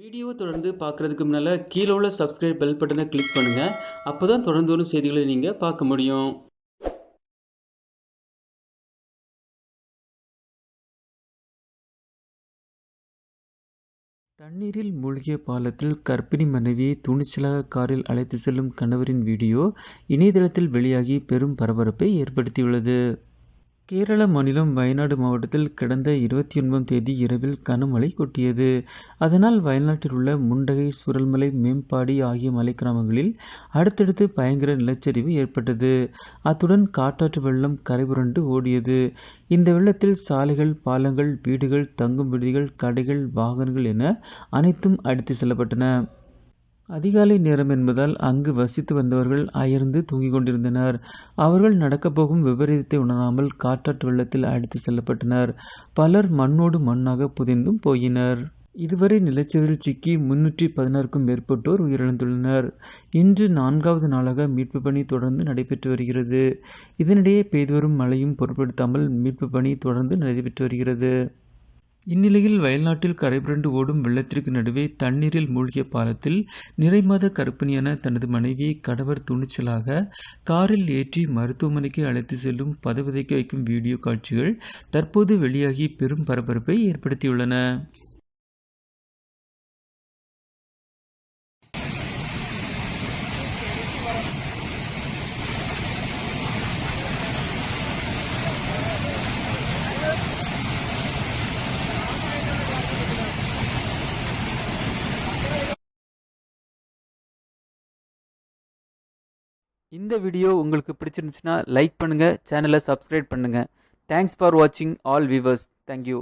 Video தொடர்ந்து பார்க்குறதுக்கு முன்னால் கீழே உள்ள சப்ஸ்கிரைப் பெல் பட்டனை கிளிக் பண்ணுங்கள் அப்போ தான் தொடர்ந்து வரும் செய்திகளை நீங்கள் பார்க்க முடியும். தண்ணீரில் மூழ்கிய பாலத்தில் கர்ப்பிணி மனைவியை துணிச்சலாக காரில் அழைத்து செல்லும் கணவரின் வீடியோ இணையதளத்தில் வெளியாகி பெரும் பரபரப்பை ஏற்படுத்தியுள்ளது. கேரள மாநிலம் வயநாடு மாவட்டத்தில் கடந்த இருபத்தி ஒன்பதாம் தேதி இரவில் கனமழை கொட்டியது. அதனால் வயநாட்டில் உள்ள முண்டகை சுரல்மலை மேம்பாடி ஆகிய மலை கிராமங்களில் அடுத்தடுத்து பயங்கர நிலச்சரிவு ஏற்பட்டது. அத்துடன் காட்டாற்று வெள்ளம் கரைபுரண்டு ஓடியது. இந்த வெள்ளத்தில் சாலைகள் பாலங்கள் வீடுகள் தங்கும் விடுதிகள் கடைகள் வாகனங்கள் என அனைத்தும் அடித்து செல்லப்பட்டன. அதிகாலை நேரம் என்பதால் அங்கு வசித்து வந்தவர்கள் அயர்ந்து தூங்கிக் கொண்டிருந்தனர். அவர்கள் நடக்கப் போகும் விபரீதத்தை உணராமல் காற்றாற்று வெள்ளத்தில் அடித்து செல்லப்பட்டனர். பலர் மண்ணோடு மண்ணாக புதைந்தும் போயினர். இதுவரை நிலச்சரிவில் சிக்கி முன்னூற்றி பதினாறுக்கும் மேற்பட்டோர் உயிரிழந்துள்ளனர். இன்று நான்காவது நாளாக மீட்பு பணி தொடர்ந்து நடைபெற்று வருகிறது. இதனிடையே பெய்து வரும் மழையும் பொருட்படுத்தாமல் மீட்பு பணி தொடர்ந்து நடைபெற்று வருகிறது. இந்நிலையில் வயல்நாட்டில் கரைபுரண்டு ஓடும் வெள்ளத்திற்கு நடுவே தண்ணீரில் மூழ்கிய பாலத்தில் நிறைமாத கருப்பணியான தனது மனைவியை கணவர் துணிச்சலாக காரில் ஏற்றி மருத்துவமனைக்கு அழைத்து செல்லும் பதவிதைக்கு வைக்கும் வீடியோ காட்சிகள் தற்போது வெளியாகி பெரும் பரபரப்பை ஏற்படுத்தியுள்ளன. இந்த வீடியோ உங்களுக்கு பிடிச்சிருந்துச்சுன்னா லைக் பண்ணுங்கள் சேனலை சப்ஸ்கிரைப் பண்ணுங்கள் தேங்க்ஸ் ஃபார் வாட்சிங் ஆல் வியூவர்ஸ் தேங்க்யூ